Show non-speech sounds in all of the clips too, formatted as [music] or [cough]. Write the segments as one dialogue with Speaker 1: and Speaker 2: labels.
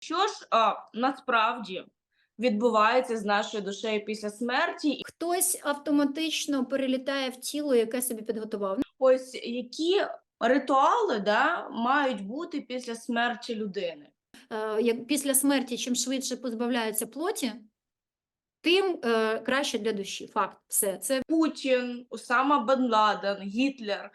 Speaker 1: Що ж а, насправді відбувається з нашою душею після смерті?
Speaker 2: Хтось автоматично перелітає в тіло, яке собі підготував.
Speaker 1: Ось які ритуали да, мають бути після смерті людини?
Speaker 2: Е, Як після смерті, чим швидше позбавляються плоті, тим е, краще для душі. Факт, все. Це
Speaker 1: Путін, Усама Бен Ладен, Гітлер.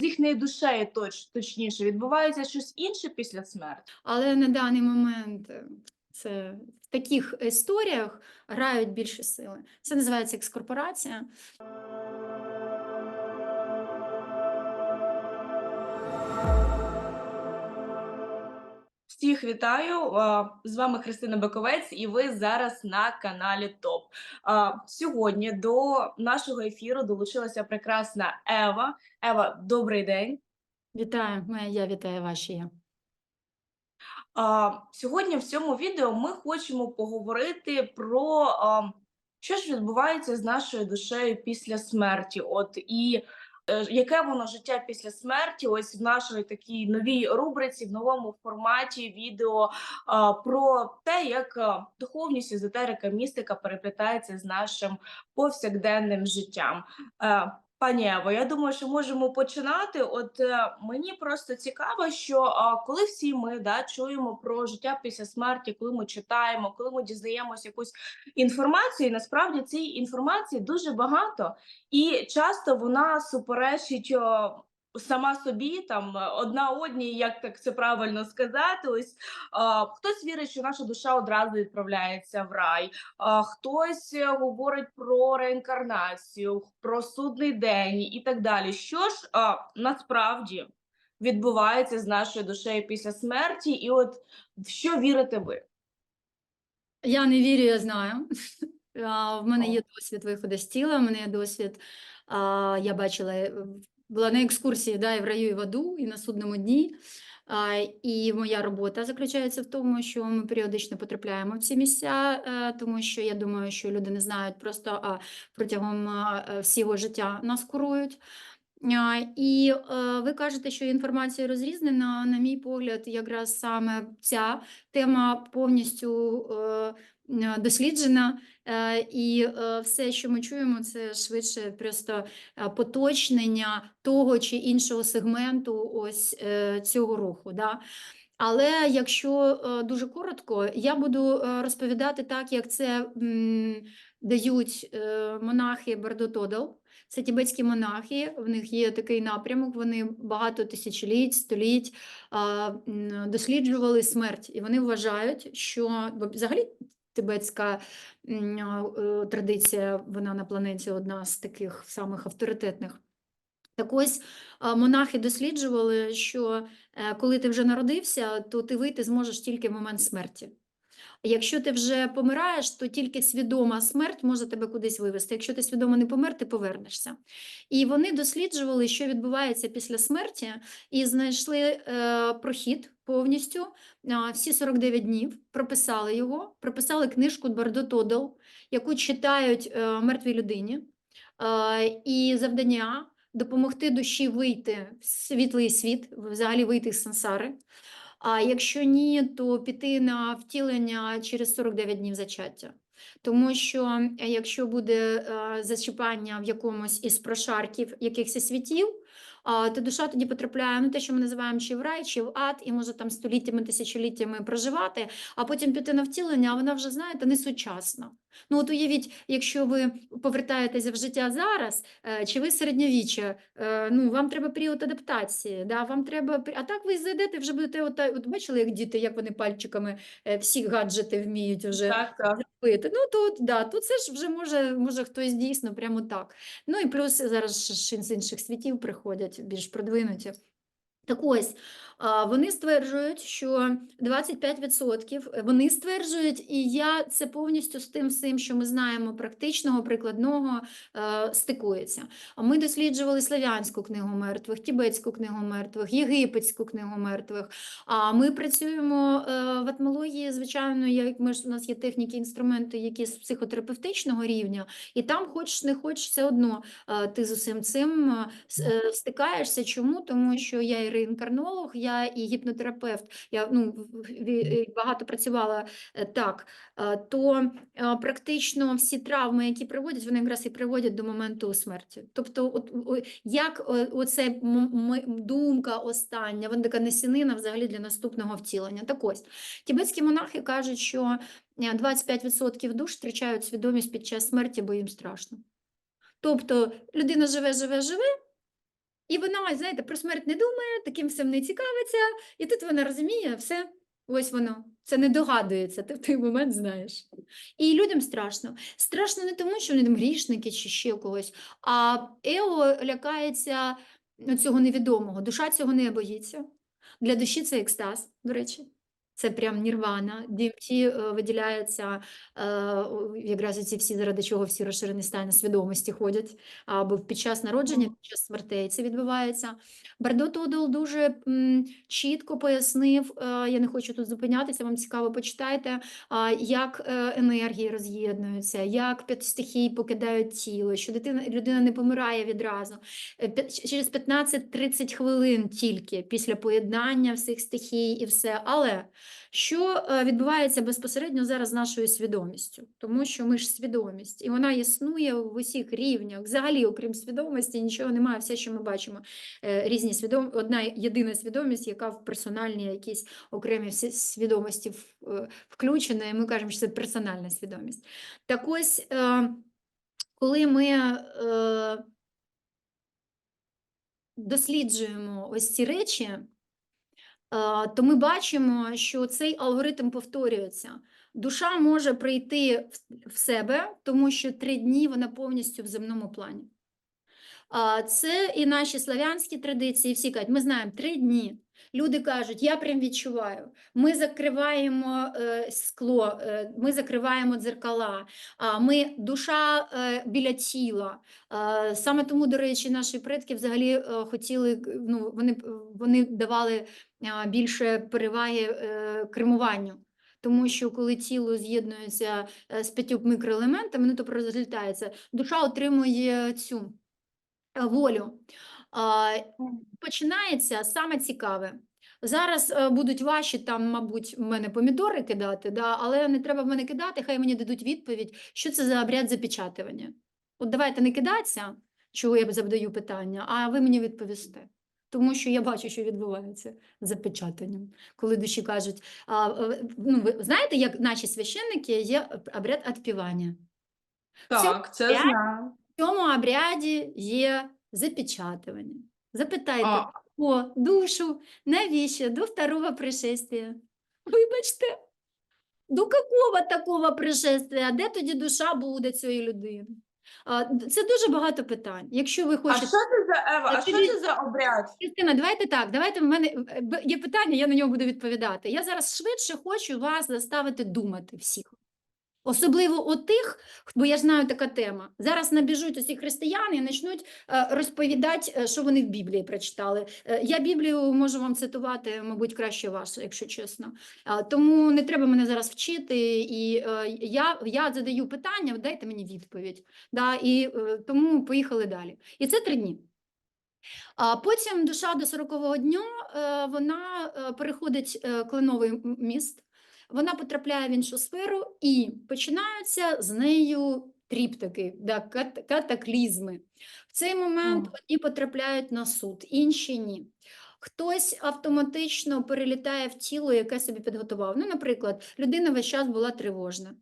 Speaker 1: З їхньої душею точ, точніше відбувається щось інше після смерті.
Speaker 2: але на даний момент е, це в таких історіях грають більше сили. Це називається екскорпорація.
Speaker 1: Всіх вітаю! З вами Христина Баковець, і ви зараз на каналі ТОП. Сьогодні до нашого ефіру долучилася прекрасна Ева. Ева, добрий день.
Speaker 2: Вітаю, я вітаю ваші.
Speaker 1: Сьогодні в цьому відео ми хочемо поговорити про що ж відбувається з нашою душею після смерті. От і яке воно життя після смерті? Ось в нашій такій новій рубриці, в новому форматі відео про те, як духовність, езотерика, містика переплітається з нашим повсякденним життям. Пані Ево, я думаю, що можемо починати. От е, мені просто цікаво, що е, коли всі ми да, чуємо про життя після смерті, коли ми читаємо, коли ми дізнаємося якусь інформацію, насправді цієї інформації дуже багато, і часто вона суперечить сама собі, там е, одна одній, як так це правильно сказати. Ось а, хтось вірить, що наша душа одразу відправляється в рай, а, хтось е, говорить про реінкарнацію, про судний день і так далі. Що ж а, насправді відбувається з нашою душею після смерті, і от в що вірите ви?
Speaker 2: Я не вірю, я знаю. [laughs] В мене є досвід виходу з тіла, в мене є досвід. Я бачила, е, була на екскурсії да, і в раю, і в аду, і на судному дні. І моя робота заключається в тому, що ми періодично потрапляємо в ці місця, е, тому що я думаю, що люди не знають просто а протягом е, всього життя нас курують. І е, ви кажете, що інформація розрізнена. На мій погляд, якраз саме ця тема повністю досліджена, е, і е, все, що ми чуємо, це швидше просто е, поточнення того чи іншого сегменту ось е, цього руху. Да? Але якщо е, дуже коротко, я буду е, розповідати так, як це дають е, монахи Бардотодал. Це тібетські монахи, в них є такий напрямок, вони багато тисячоліть, століть досліджували смерть, і вони вважають, що взагалі тибетська е, традиція, вона на планеті одна з таких самих авторитетних. Так ось монахи досліджували, що е, коли ти вже народився, то ти вийти зможеш тільки в момент смерті. Якщо ти вже помираєш, то тільки свідома смерть може тебе кудись вивести. Якщо ти свідомо не помер, ти повернешся. І вони досліджували, що відбувається після смерті, і знайшли е, прохід повністю. Всі 49 днів прописали його, прописали книжку Бардо Тодл, яку читають е, мертвій людині. І завдання допомогти душі вийти в світлий світ, взагалі вийти з сансари. А якщо ні, то піти на втілення через 49 днів зачаття. Тому що е, якщо буде е, зачіпання в якомусь із прошарків якихось світів, то душа тоді потрапляє ну, те, що ми називаємо чи в рай, чи в ад, і може там століттями, тисячоліттями проживати, а потім піти на втілення, а вона вже, знаєте, не сучасна. Ну от уявіть, якщо ви повертаєтеся в життя зараз, е, чи ви середньовіччя, е, ну вам треба період адаптації, да, вам треба, а так ви зайдете, вже будете, от, от бачили, як діти, як вони пальчиками е, всі гаджети вміють вже
Speaker 1: Так, так.
Speaker 2: робити. Ну тут да, тут це ж вже може, може хтось дійсно прямо так. Ну і плюс зараз ж з інших світів приходять більш продвинуті. Так ось, вони стверджують, що 25% вони стверджують, і я це повністю з тим всім, що ми знаємо практичного, прикладного, е, стикується. Ми досліджували Слав'янську книгу мертвих, Тібетську книгу мертвих, Єгипетську книгу мертвих. А ми працюємо е, в етмології, звичайно, як ми ж у нас є техніки, інструменти, які з психотерапевтичного рівня, і там, хочеш не хочеш, все одно е, ти з усім цим е, е, стикаєшся. Чому? Тому що я і реінкарнолог, я і гіпнотерапевт, я ну, багато працювала е, так, е, то е, практично всі травми, які приводять, вони якраз і приводять до моменту смерті. Тобто, от, як оце думка остання, вона така несінина взагалі для наступного втілення. Так ось, тібетські монахи кажуть, що е, 25% душ втрачають свідомість під час смерті, бо їм страшно. Тобто людина живе, живе, живе, і вона, знаєте, про смерть не думає, таким всім не цікавиться, і тут вона розуміє, все, ось воно, це не догадується, ти в той момент знаєш. І людям страшно. Страшно не тому, що вони там грішники чи ще когось, а Ео лякається ну, цього невідомого. Душа цього не боїться. Для душі це екстаз, до речі. Це прям нірвана. DMT е, виділяється е, якраз ці всі, заради чого всі розширені стані свідомості ходять, або під час народження, під час смертей це відбувається. Бардо Тодол дуже чітко пояснив, е, я не хочу тут зупинятися, вам цікаво, почитайте, як енергії роз'єднуються, як п'ять стихій покидають тіло, що дитина, людина не помирає відразу. Через 15-30 хвилин тільки після поєднання всіх стихій і все. Але що е, відбувається безпосередньо зараз з нашою свідомістю? Тому що ми ж свідомість, і вона існує в усіх рівнях. Взагалі, окрім свідомості, нічого немає. Все, що ми бачимо, е, різні свідом... одна єдина свідомість, яка в персональні якісь окремі свідомості е, включена, і ми кажемо, що це персональна свідомість. Так ось, коли ми досліджуємо ось ці речі, то ми бачимо, що цей алгоритм повторюється. Душа може прийти в- в себе, тому що три дні вона повністю в земному плані. Це і наші славянські традиції. Всі кажуть, ми знаємо три дні. Люди кажуть, я прям відчуваю. Ми закриваємо е, скло, е, ми закриваємо дзеркала, а ми душа е, біля тіла. Саме тому, до речі, наші предки взагалі хотіли, ну, вони, вони давали більше переваги кремуванню. Тому що коли тіло з'єднується з п'ятьох мікроелементами, ну то розлітається, душа отримує цю волю. Починається саме цікаве. Зараз е, будуть ваші там, мабуть, в мене помідори кидати, да, але не треба в мене кидати, хай мені дадуть відповідь, що це за обряд запечатування. От давайте не кидатися, чого я задаю питання, а ви мені відповісте. Тому що я бачу, що відбувається з запечатанням. Коли душі кажуть, а, е, ну, ви знаєте, як наші священники є обряд відпівання.
Speaker 1: Так, це знаю.
Speaker 2: Цьому обряді є запечатування. Запитайте
Speaker 1: А,
Speaker 2: о, душу, навіщо? До второго пришествия. Вибачте, до какого такого пришествия? Де тоді душа буде цієї людини? Це дуже багато питань. Якщо ви
Speaker 1: а що це за Ева? А що це за обряд?
Speaker 2: Кристина, давайте так. Давайте в мене е, є питання, я на нього буду відповідати. Я зараз швидше хочу вас заставити думати всіх. Особливо у тих, бо я знаю така тема. Зараз набіжуть усі християни і почнуть е, розповідати, е, що вони в Біблії прочитали. Е, Я Біблію можу вам цитувати, мабуть, краще вас, якщо чесно. Тому не треба мене зараз вчити. І я, я задаю питання, дайте мені відповідь. Да, і тому поїхали далі. І це три дні. А потім душа до 40-го дня вона переходить кленовий міст, вона потрапляє в іншу сферу і починаються з нею тріптики, да, кат- катаклізми. В цей момент одні потрапляють на суд, інші ні. Хтось автоматично перелітає в тіло, яке собі підготував. Ну, наприклад, людина весь час була тривожна.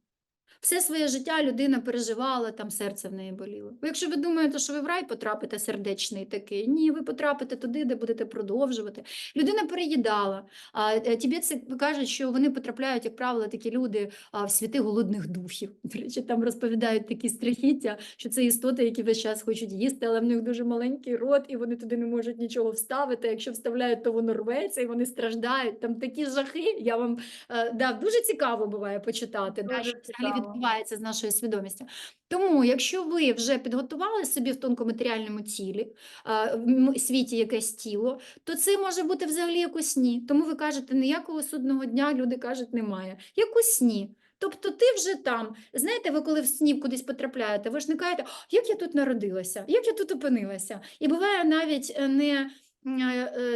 Speaker 2: Все своє життя людина переживала, там серце в неї боліло. Бо якщо ви думаєте, що ви в рай потрапите сердечний такий, ні, ви потрапите туди, де будете продовжувати. Людина переїдала. А е, тібетці кажуть, що вони потрапляють, як правило, такі люди в світи голодних духів. До речі, там розповідають такі страхіття, що це істоти, які весь час хочуть їсти, але в них дуже маленький рот, і вони туди не можуть нічого вставити. Якщо вставляють, то воно рветься, і вони страждають. Там такі жахи. Я вам е, да, дуже цікаво буває почитати,
Speaker 1: Дуже
Speaker 2: що
Speaker 1: цікаво.
Speaker 2: Відбувається з нашою свідомістю. Тому, якщо ви вже підготували собі в тонкоматеріальному тілі, е, в світі якесь тіло, то це може бути взагалі як у сні. Тому ви кажете, ніякого судного дня люди кажуть, немає. Як у сні. Тобто ти вже там. Знаєте, ви коли в сні кудись потрапляєте, ви ж не кажете, як я тут народилася, як я тут опинилася. І буває навіть е, не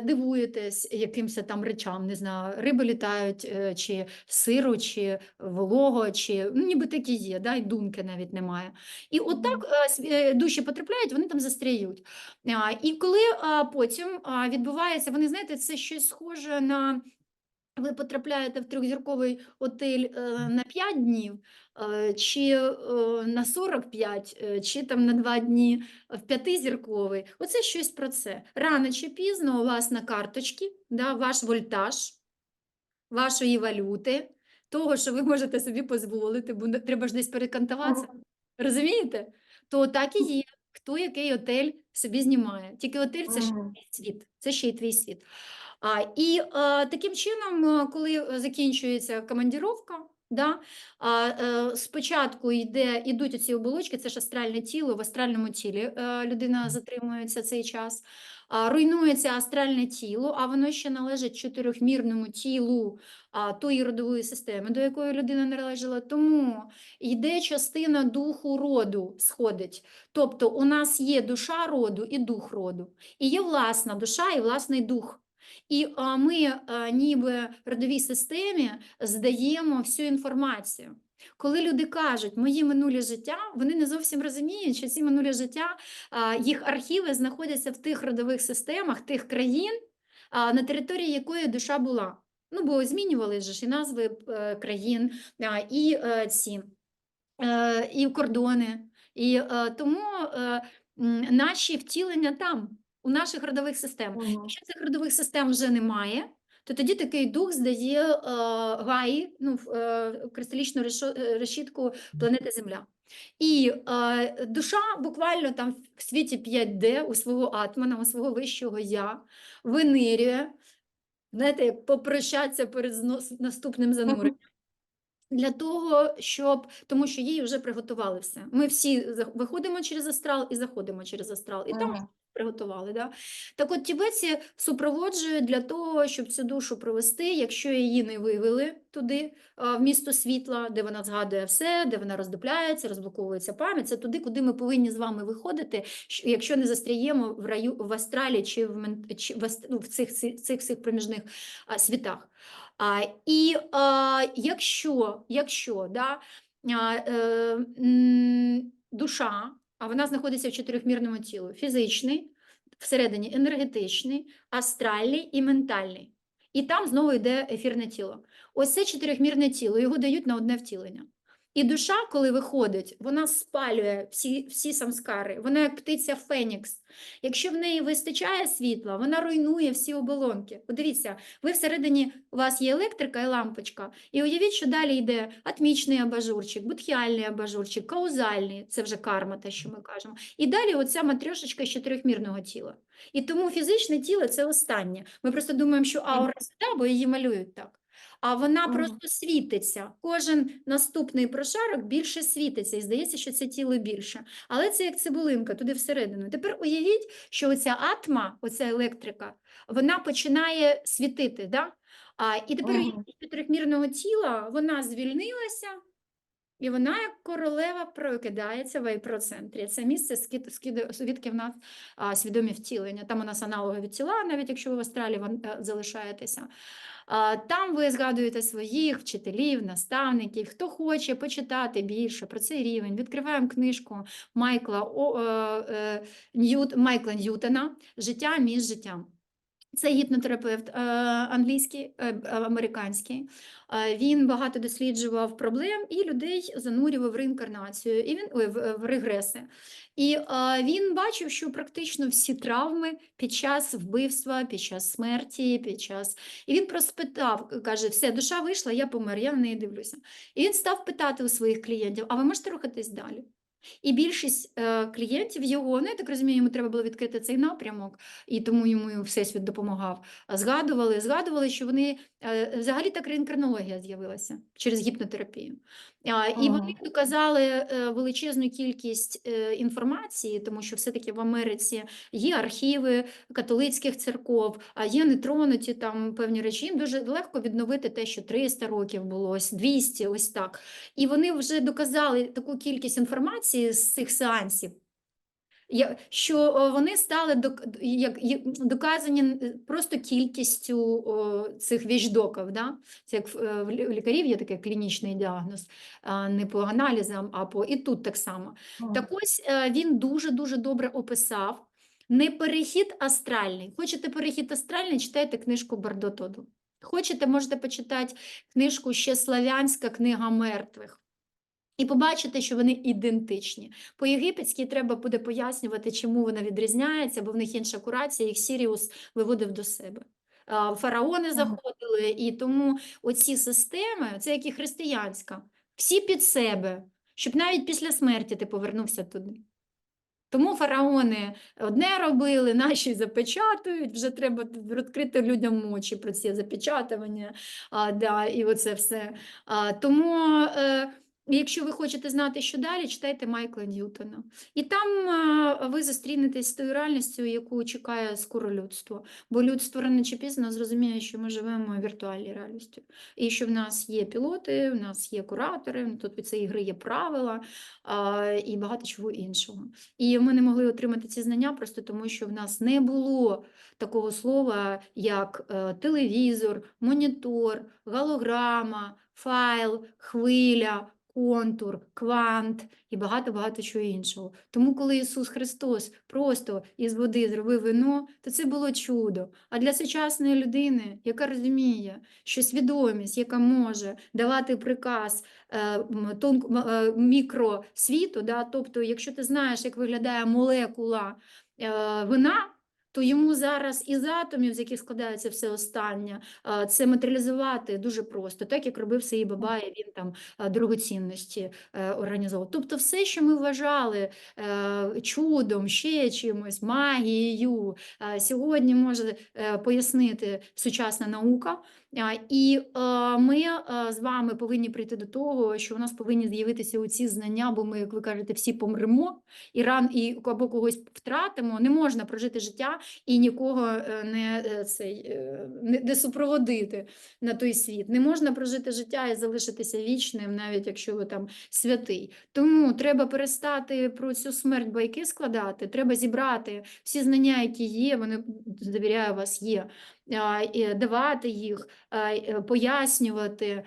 Speaker 2: дивуєтесь якимось там речам, не знаю, риби літають, е, чи сиру, чи волого, чи ну, ніби такі є, да, і думки навіть немає. І от так е, сві- е, душі потрапляють, вони там застряють. І коли потім відбувається, вони знаєте, це щось схоже на. Ви потрапляєте в трьохзірковий отель е, на 5 днів, е, чи е, на 45, е, чи там на 2 дні в п'ятизірковий. Оце щось про це. Рано чи пізно у вас на карточці да, ваш вольтаж вашої валюти, того, що ви можете собі дозволити, бо треба ж десь перекантуватися. Розумієте? То так і є. Хто який отель собі знімає. Тільки отель це ще й твій світ. Це ще й твій світ. А, і а, таким чином, коли е, закінчується командіровка, да, а, е, спочатку йде, йдуть оці оболочки, це ж астральне тіло, в астральному тілі е, людина затримується цей час. А, руйнується астральне тіло, а воно ще належить чотирьохмірному тілу а, тої родової системи, до якої людина належала. Тому йде частина духу роду, сходить. Тобто у нас є душа роду і дух роду, і є власна душа і власний дух. І ми, ніби родовій системі, здаємо всю інформацію. Коли люди кажуть мої минулі життя, вони не зовсім розуміють, що ці минулі життя, їх архіви знаходяться в тих родових системах тих країн, на території якої душа була. Ну, бо змінювали ж і назви е, країн, і е, ці е, і кордони. І тому наші втілення там, у наших родових систем.
Speaker 1: Мгм.
Speaker 2: Якщо цих родових систем вже немає, то тоді такий дух здає е, гаї, ну, е, кристалічну е, решітку планети Земля. І е, душа буквально там в світі 5D у свого атмана, у свого вищого я винирює, знаєте, як попрощатися перед наступним зануренням. Для того, щоб тому що їй вже приготували все. Ми всі виходимо через астрал і заходимо через астрал, і там
Speaker 1: Мгм.
Speaker 2: Приготували. Да? Так от тібетці супроводжують для того, щоб цю душу провести, якщо її не вивели туди, в місто світла, де вона згадує все, де вона роздупляється, розблоковується пам'ять. Це туди, куди ми повинні з вами виходити, якщо не застряємо в раю в астралі чи в чи в, ну, в цих цих, цих всіх проміжних а, світах. А, і а, якщо, якщо да, а, е, м, душа, а вона знаходиться в чотирьохмірному тілу, фізичний, всередині енергетичний, астральний і ментальний. І там знову йде ефірне тіло. Ось це чотирьохмірне тіло, його дають на одне втілення. І душа, коли виходить, вона спалює всі, всі самскари, вона як птиця Фенікс. Якщо в неї вистачає світла, вона руйнує всі оболонки. Подивіться, ви всередині у вас є електрика і лампочка, і уявіть, що далі йде атмічний абажурчик, будхіальний абажурчик, каузальний, це вже карма, те, що ми кажемо. І далі оця матрьошечка з чотирьохмірного тіла. І тому фізичне тіло це останнє. Ми просто думаємо, що аура сюди, бо її малюють так. А вона
Speaker 1: Мгм.
Speaker 2: просто світиться. Кожен наступний прошарок більше світиться, і здається, що це тіло більше. Але це як цибулинка туди всередину. Тепер уявіть, що оця атма, оця електрика, вона починає світити. Да? А, і тепер
Speaker 1: Мгм.
Speaker 2: її з чотирьохмірного тіла вона звільнилася, і вона як королева прокидається в айпроцентрі. Це місце, звідки в нас свідомі втілення. Там у нас аналогові тіла, навіть якщо ви в Австралії е, залишаєтеся. Там ви згадуєте своїх вчителів, наставників, хто хоче почитати більше про цей рівень. Відкриваємо книжку Майкла, О, е, е, Ньют, Майкла Ньютона Життя між життям. Це гіпнотерапевт е, англійський, е, е, американський. Він багато досліджував проблем і людей занурював в реінкарнацію, і він ой, в, в регреси. І він бачив, що практично всі травми під час вбивства, під час смерті, під час. І він проспитав, каже: все, душа вийшла, я помер, я на неї дивлюся. І він став питати у своїх клієнтів: а ви можете рухатись далі? І більшість е, клієнтів його, ну я так розумію, йому треба було відкрити цей напрямок, і тому йому Всесвіт допомагав. Згадували, згадували, що вони взагалі так реінкарнологія з'явилася через гіпнотерапію. І вони доказали е, величезну кількість е, інформації, тому що все-таки в Америці є архіви католицьких церков, а є нетронуті там певні речі. Їм дуже легко відновити те, що 300 років було, ось 200, ось так. І вони вже доказали таку кількість інформації з цих сеансів. Що вони стали як, доказані просто кількістю цих віждоків. Да? Це як в, е, в лі- в лікарів є такий клінічний діагноз, не по аналізам, а по і тут так само. Так ось е, він дуже-дуже добре описав не перехід астральний. Хочете перехід астральний, читайте книжку Бардотоду. Хочете, можете почитати книжку ще Славянська книга мертвих. І побачите, що вони ідентичні. По єгипетській треба буде пояснювати, чому вона відрізняється, бо в них інша курація, їх Сіріус виводив до себе. Фараони заходили, і тому оці системи, це як і християнська, всі під себе, щоб навіть після смерті ти повернувся туди. Тому фараони одне робили, наші запечатують, вже треба відкрити людям очі про ці запечатування, а, да, і оце все. А, тому, е, якщо ви хочете знати, що далі, читайте Майкла Ньютона. І там ви зустрінетесь з тою реальністю, яку чекає скоро людство. Бо людство рано чи пізно зрозуміє, що ми живемо віртуальній реальності. І що в нас є пілоти, в нас є куратори, тут від цієї гри є правила і багато чого іншого. І ми не могли отримати ці знання просто тому, що в нас не було такого слова, як е, телевізор, монітор, голограма, файл, хвиля, контур, квант і багато-багато чого іншого. Тому, коли Ісус Христос просто із води зробив вино, то це було чудо. А для сучасної людини, яка розуміє, що свідомість, яка може давати приказ е, е, мікросвіту, да, тобто, якщо ти знаєш, як виглядає молекула е, вина, то йому зараз із атомів, з яких складається все останнє, це матеріалізувати дуже просто, так як робив Саї Бабай, він там дорогоцінності е, організовував. Тобто все, що ми вважали е, чудом, ще чимось, магією, е, сьогодні може пояснити сучасна наука. І е, ми е, з вами повинні прийти до того, що у нас повинні з'явитися оці знання, бо ми, як ви кажете, всі помремо і ран і або когось втратимо. Не можна прожити життя і нікого е, не, цей, не, не супроводити на той світ. Не можна прожити життя і залишитися вічним, навіть якщо ви там святий. Тому треба перестати про цю смерть байки складати. Треба зібрати всі знання, які є. Вони завіряю вас, є. Давати їх, е, пояснювати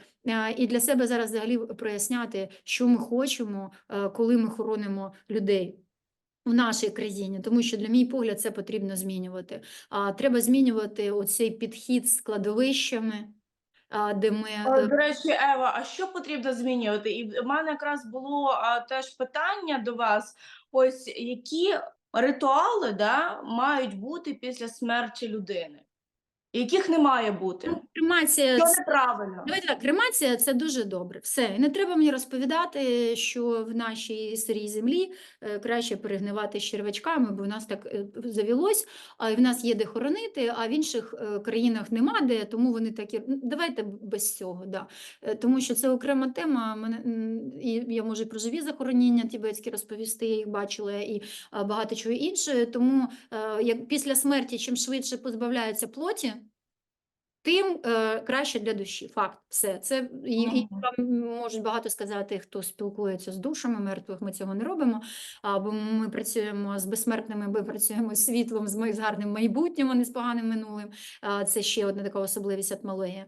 Speaker 2: і для себе зараз взагалі проясняти, що ми хочемо, е, коли ми хоронимо людей. В нашій країні, тому що, для мій погляд, це потрібно змінювати. А треба змінювати оцей підхід з кладовищами, де ми
Speaker 1: е, До речі, Ева, а що потрібно змінювати? І в мене якраз було теж питання до вас: ось які ритуали да, мають бути після смерті людини, яких не має бути?
Speaker 2: ну, кремація це-
Speaker 1: неправильно?
Speaker 2: Давайте так, кремація це дуже добре. Все, і не треба мені розповідати, що в нашій сирій землі е, краще перегнивати з червячками, бо в нас так е, завелось, а в нас є де хоронити, а в інших е, країнах нема де, тому вони такі. Давайте без цього, да. Тому що це окрема тема. Мене і я можу про живі захоронення тібетські розповісти, я їх бачила, і багато чого іншого. Тому як після смерті, чим швидше позбавляються плоті тим е, краще для душі. Факт, все. Це і, і вам можуть багато сказати, хто спілкується з душами мертвих. Ми цього не робимо. А, бо ми працюємо з безсмертними, ми працюємо з світлом, з, гарним майбутнім, а не з поганим минулим. Це ще одна така особливість атмологія.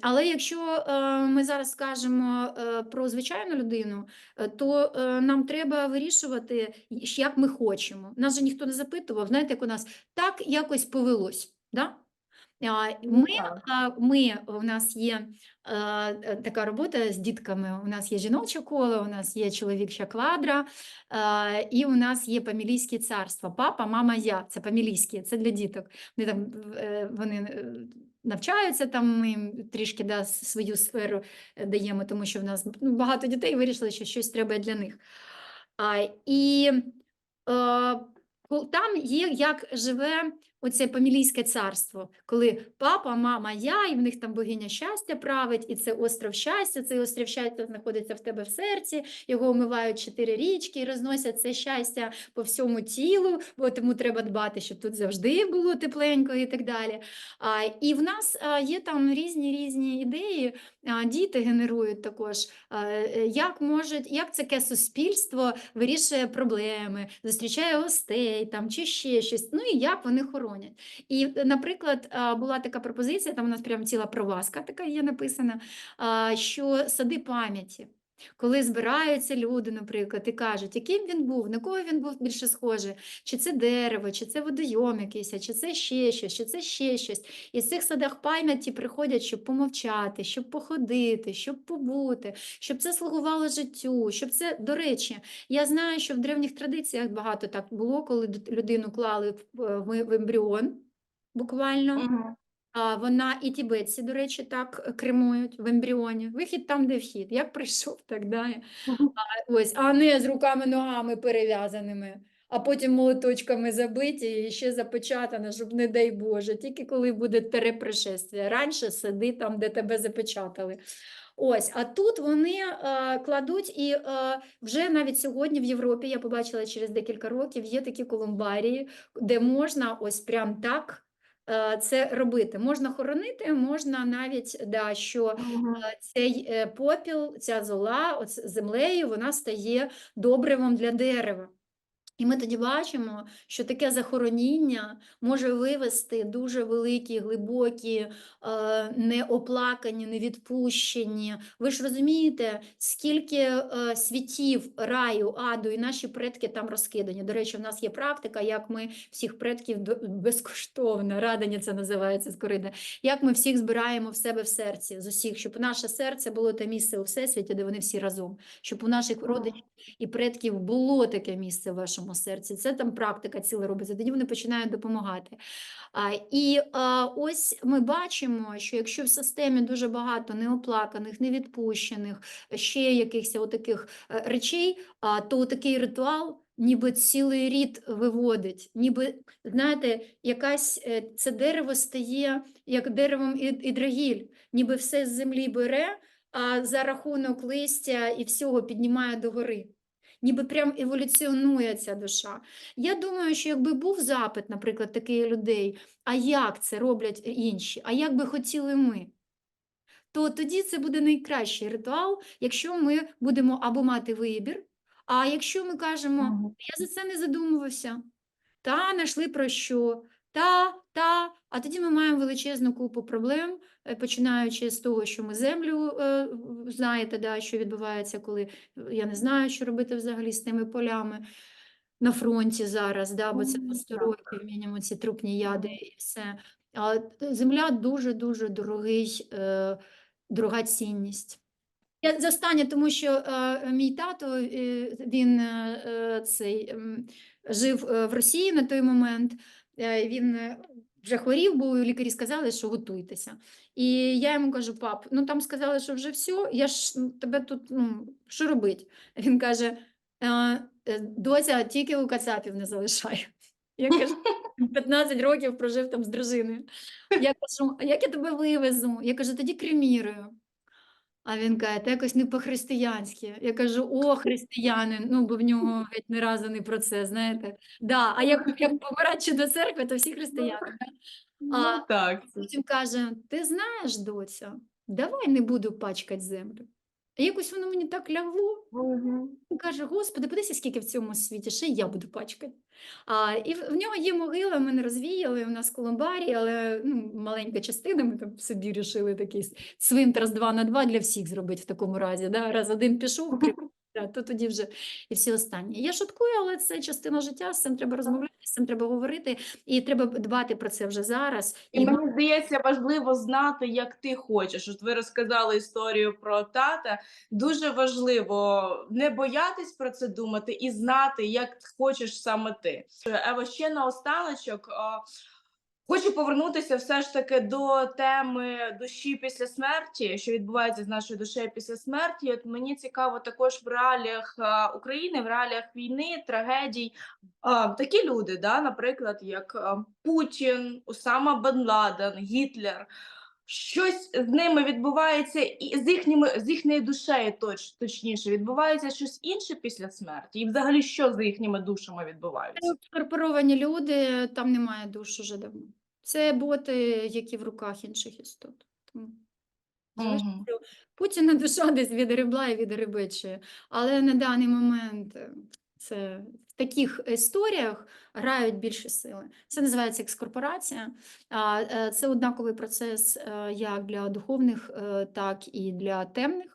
Speaker 2: Але якщо е, ми зараз скажемо е, про звичайну людину, е, то нам треба вирішувати, як ми хочемо. Нас же ніхто не запитував, знаєте, як у нас так якось повелось. Да? Ми, ми, у нас є е, е, така робота з дітками. У нас є жіноче коло, у нас є чоловіча квадра, е, і у нас є памілійські царства. Папа, мама, я. Це памілійські, це для діток. Вони там е, вони е, навчаються там. Ми їм трішки да, свою сферу е, даємо, тому що в нас ну, багато дітей вирішили, що щось треба для них. І е, там є, як живе оце помілійське царство, коли папа, мама, я, і в них там богиня щастя править, і це остров щастя, цей острів щастя знаходиться в тебе в серці, його омивають чотири річки і розносять це щастя по всьому тілу, бо тому треба дбати, щоб тут завжди було тепленько і так далі. А, і в нас є там різні різні ідеї, діти генерують також, е, як можуть, як таке суспільство вирішує проблеми, зустрічає гостей там чи ще щось. Ну і як вони хоронять. І, е, наприклад, була така пропозиція, там у нас прям ціла провазка така є написана, що сади пам'яті. Коли збираються люди, наприклад, і кажуть, яким він був, на кого він був більше схожий, чи це дерево, чи це водойом якийсь, чи це ще щось, чи це ще щось. І в цих садах пам'яті приходять, щоб помовчати, щоб походити, щоб побути, щоб це слугувало життю, щоб це, до речі, я знаю, що в древніх традиціях багато так було, коли людину клали в, ембріон, буквально. Вона і тібетці, до речі, так е, кремують в ембріоні. Вихід там, де вхід. Як прийшов, так далі. А, ось, а не з руками-ногами перев'язаними, а потім молоточками забиті і ще запечатано, щоб не дай Боже, тільки коли буде тере пришествие. Раніше сиди там, де тебе запечатали. Ось, а тут вони е, кладуть, і е, вже навіть сьогодні в Європі, я побачила через декілька років, є такі колумбарії, де можна ось прям так це робити. Можна хоронити, можна навіть, да, що е, цей е, попіл, ця зола оц- землею, вона стає добривом для дерева. І ми тоді бачимо, що таке захороніння може вивести дуже великі, глибокі, е, неоплакані, невідпущені. Ви ж розумієте, скільки е, світів, раю, аду, і наші предки там розкидані. До речі, в нас є практика, як ми всіх предків до- безкоштовно, радення це називається скориде, як ми всіх збираємо в себе в серці, з усіх, щоб наше серце було те місце у всесвіті, де вони всі разом, щоб у наших родичів і предків було таке місце в вашому серці. Це там практика ціла робиться. Тоді вони починають допомагати. А, і а, ось ми бачимо, що якщо в системі дуже багато неоплаканих, невідпущених, ще якихось отаких е, речей, а, то такий ритуал. Ніби цілий рід виводить, ніби, знаєте, якась е, це дерево стає як деревом ід- ідрагіль, ніби все з землі бере, а за рахунок листя і всього піднімає догори. Ніби прям еволюціонує ця душа. Я думаю, що якби був запит, наприклад, таких людей, а як це роблять інші, а як би хотіли ми, то тоді це буде найкращий ритуал, якщо ми будемо або мати вибір, а якщо ми кажемо, я за це не задумувався, та знайшли про що, та, та, а тоді ми маємо величезну купу проблем, е, починаючи з того, що ми землю е, знаєте, да, що відбувається, коли е, я не знаю, що робити взагалі з тими полями на фронті зараз, да, бо це як мінімум, ці трупні яди і все. А земля дуже-дуже дорогий, е, дорога цінність. Я за останнє, тому що е, мій тато е, він е, е, цей ем, жив е, в Росії на той момент. Е, він е, вже хворів, бо лікарі сказали, що готуйтеся. І я йому кажу: пап, ну там сказали, що вже все, я ж ну, тебе тут ну, що робить? [laughs] Він каже: «Е, доця, тільки у кацапів не залишай. [laughs] Я кажу, 15 років прожив там з дружиною. Я кажу, як я тебе вивезу? Я кажу, тоді кремірую. А він каже, та якось не по-християнськи. Я кажу, о, християнин, ну, бо в нього геть не разу не про це, знаєте. Да, а як, як помирати до церкви, то всі християни. А
Speaker 1: Ну, так.
Speaker 2: Потім каже: Ти знаєш, доця, давай не буду пачкати землю. А якось воно мені так лягло.
Speaker 1: Угу.
Speaker 2: Він каже: Господи, подивися, скільки в цьому світі, ще я буду пачкати. А, і в, в нього є могила, ми не розвіяли, у нас Колумбарі, але ну, маленька частина, ми там собі рішили такий цвинтар з 2 на 2 для всіх зробити в такому разі. Да? Раз один пішов, [laughs] то тоді вже і всі останні. Я шуткую, але це частина життя, з цим треба розмовляти, з цим треба говорити, і треба дбати про це вже зараз.
Speaker 1: І мені здається, важливо знати, як ти хочеш. От ви розказали історію про тата. Дуже важливо не боятись про це думати і знати, як хочеш саме ти. Ева, ще наостаночок. а, Хочу повернутися все ж таки до теми душі після смерті, що відбувається з нашою душею після смерті. От мені цікаво також в реаліях України, в реаліях війни, трагедій. Такі люди, да, наприклад, як Путін, Усама Бен Ладен, Гітлер. Щось з ними відбувається, і з їхніми з їхньою душею, точ, точніше, відбувається щось інше після смерті, і взагалі що з їхніми душами відбувається?
Speaker 2: Корпоровані люди, там немає душ уже давно. Це боти, які в руках інших істот. Тому Путіна душа десь від рибла і від рибичі. Але на даний момент це в таких історіях грають більше сили. Це називається екскорпорація. Е, Це однаковий процес е, як для духовних, е, так і для темних.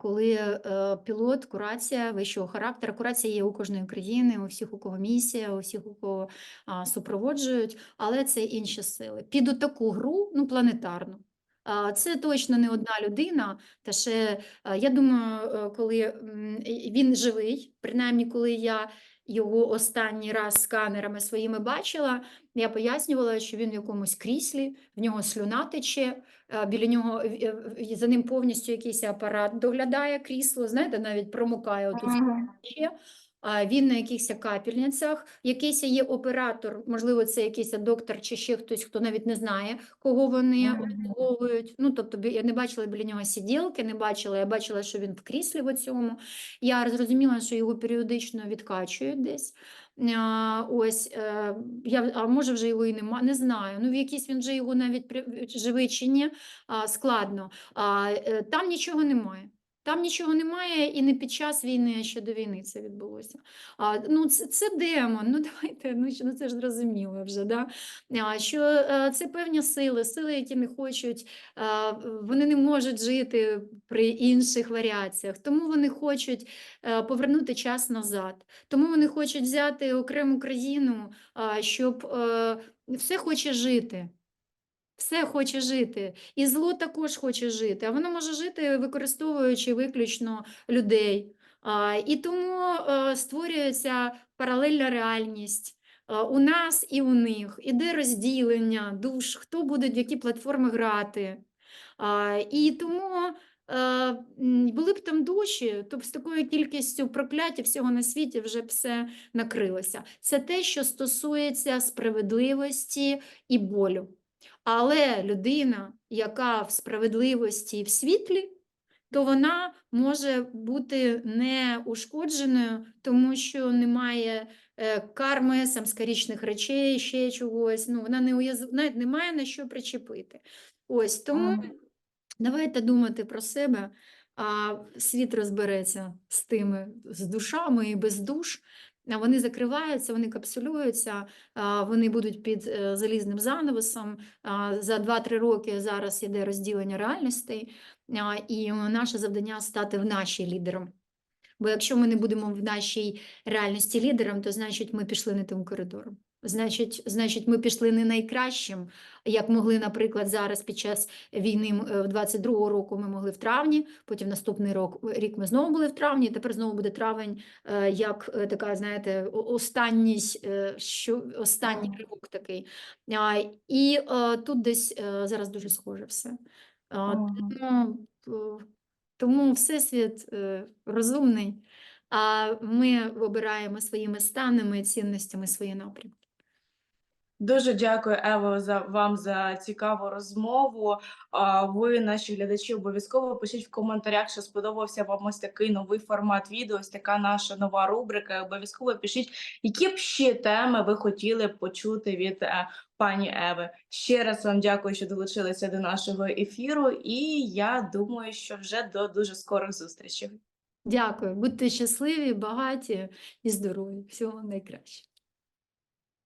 Speaker 2: Коли пілот, курація вищого характеру, курація є у кожної країни, у всіх, у кого місія, у всіх, у кого супроводжують, але це інші сили. Під таку гру, ну, планетарну. Це точно не одна людина. Та ще е, я думаю, е, коли він живий, принаймні, коли я його останній раз сканерами своїми бачила, я пояснювала, що він в якомусь кріслі, в нього слюна тече, е, біля нього за ним повністю якийсь апарат доглядає крісло, знаєте, навіть промокає отут
Speaker 1: Мгм.
Speaker 2: ще. Він на якихось капельницях, якийсь є оператор, можливо, це якийсь доктор чи ще хтось, хто навіть не знає, кого вони обслуговують. Ну, тобто, я не бачила біля нього сиділки, не бачила, я бачила, що він в кріслі в цьому. Я зрозуміла, що його періодично відкачують десь. А, Ось, е, я, а може вже його і нема, не знаю. Ну, в якийсь він вже його навіть живий чи ні, складно. А, е, Там нічого немає. Там нічого немає, і не під час війни, а ще до війни це відбулося. А, ну, це, це демон. Ну, [laughs] давайте, ну, що- ну це ж зрозуміло вже. Да? А, що е, це певні сили, сили, які не хочуть, е, вони не можуть жити при інших варіаціях, тому вони хочуть е, повернути час назад. Тому вони хочуть взяти окрему країну, а, щоб е, все хоче жити. Все хоче жити. І зло також хоче жити, а воно може жити, використовуючи виключно людей. І тому е, створюється паралельна реальність е, у нас і у них. Іде розділення душ, хто буде в які платформи грати. І тому е, були б там душі, то б з такою кількістю прокляття всього на світі вже б все накрилося. Це те, що стосується справедливості і болю. Але людина, яка в справедливості і в світлі, то вона може бути не ушкодженою, тому що немає е, карми, самскарічних речей, ще чогось. Ну, вона не уязв... навіть немає на що причепити. Ось тому
Speaker 1: Мгм.
Speaker 2: давайте думати про себе, а світ розбереться з тими, з душами і без душ. А Вони закриваються, вони капсулюються, вони будуть під е, залізним занавесом. За 2-3 роки зараз іде розділення реальностей, і наше завдання стати в нашій лідером. Бо якщо ми не будемо в нашій реальності лідером, то значить ми пішли не тим коридором. Значить, значить, ми пішли не найкращим, як могли, наприклад, зараз під час війни е, в 22-го року ми могли в травні, потім наступний рок, рік ми знову були в травні, тепер знову буде травень, е, як е, така, знаєте, останній, е, що, останній
Speaker 1: Ага.
Speaker 2: такий. І е, тут десь е, зараз дуже схоже все. Тому, е, тому Всесвіт е, розумний, а ми обираємо своїми станами, цінностями свої напрямки.
Speaker 1: Дуже дякую, Ево, за вам за цікаву розмову. А ви, наші глядачі, обов'язково пишіть в коментарях, що сподобався вам ось такий новий формат відео, ось така наша нова рубрика. Обов'язково пишіть, які б ще теми ви хотіли почути від е, пані Еви. Ще раз вам дякую, що долучилися до нашого ефіру, і я думаю, що вже до дуже скорих зустрічей.
Speaker 2: Дякую, будьте щасливі, багаті і здорові. Всього найкраще.